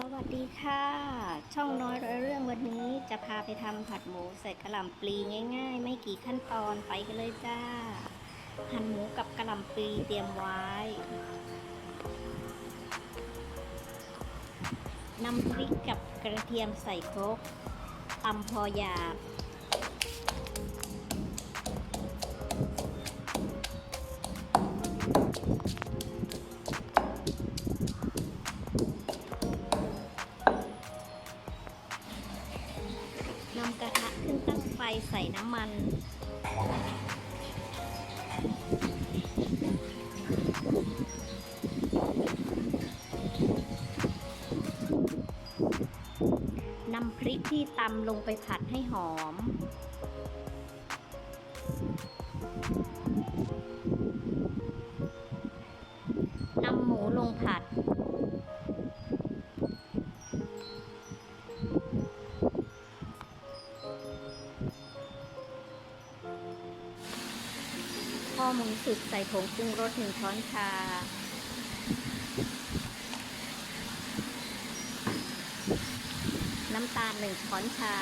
สวัสดีค่ะ ช่องน้อยร้อยเรื่องวันนี้จะพาไปทำผัดหมูใส่กระหล่ำปลีง่าย ๆ ไม่กี่ขั้นตอนไปกันเลยจ้า หั่นหมูกับกระหล่ำปลีเตรียมไว้นำพริกกับกระเทียมใส่ครกตำพอหยาบำกระทะขึ้นตั้งไฟใส่น้ำมัน นำพริกที่ตำลงไปผัดให้หอม พอมุนสุกใส่ผงปรุงรสหนึ่งช้อนชา น้ำตาลหนึ่งช้อนชา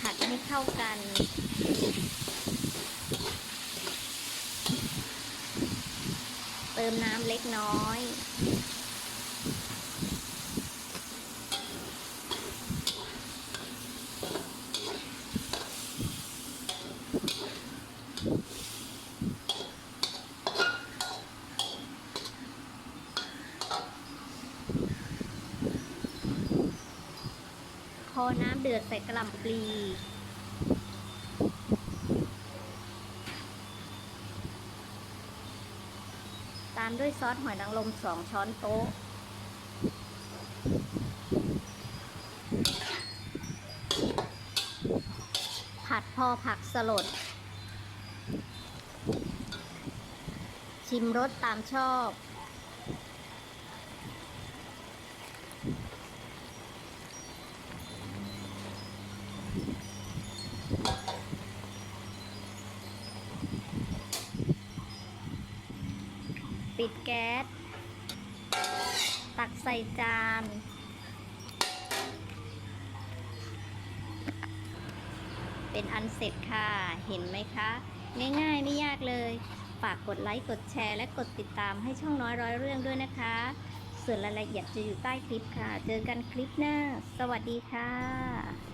ผัดให้เข้ากันเติมน้ำเล็กน้อย พอน้ำเดือดใส่กระหล่ำปลีตามด้วยซอสหอยนางรมสองช้อนโต๊ะ ผัดพอผักสลด ชิมรสตามชอบ ปิดแก๊ส ตักใส่จาน เป็นอันเสร็จค่ะ เห็นไหมคะ ง่ายๆ ไม่ยากเลย ฝากกดไลค์ กดแชร์ และกดติดตามให้ช่องน้อยร้อยเรื่องด้วยนะคะ ส่วนรายละเอียดจะอยู่ใต้คลิปค่ะ เจอกันคลิปหน้า สวัสดีค่ะ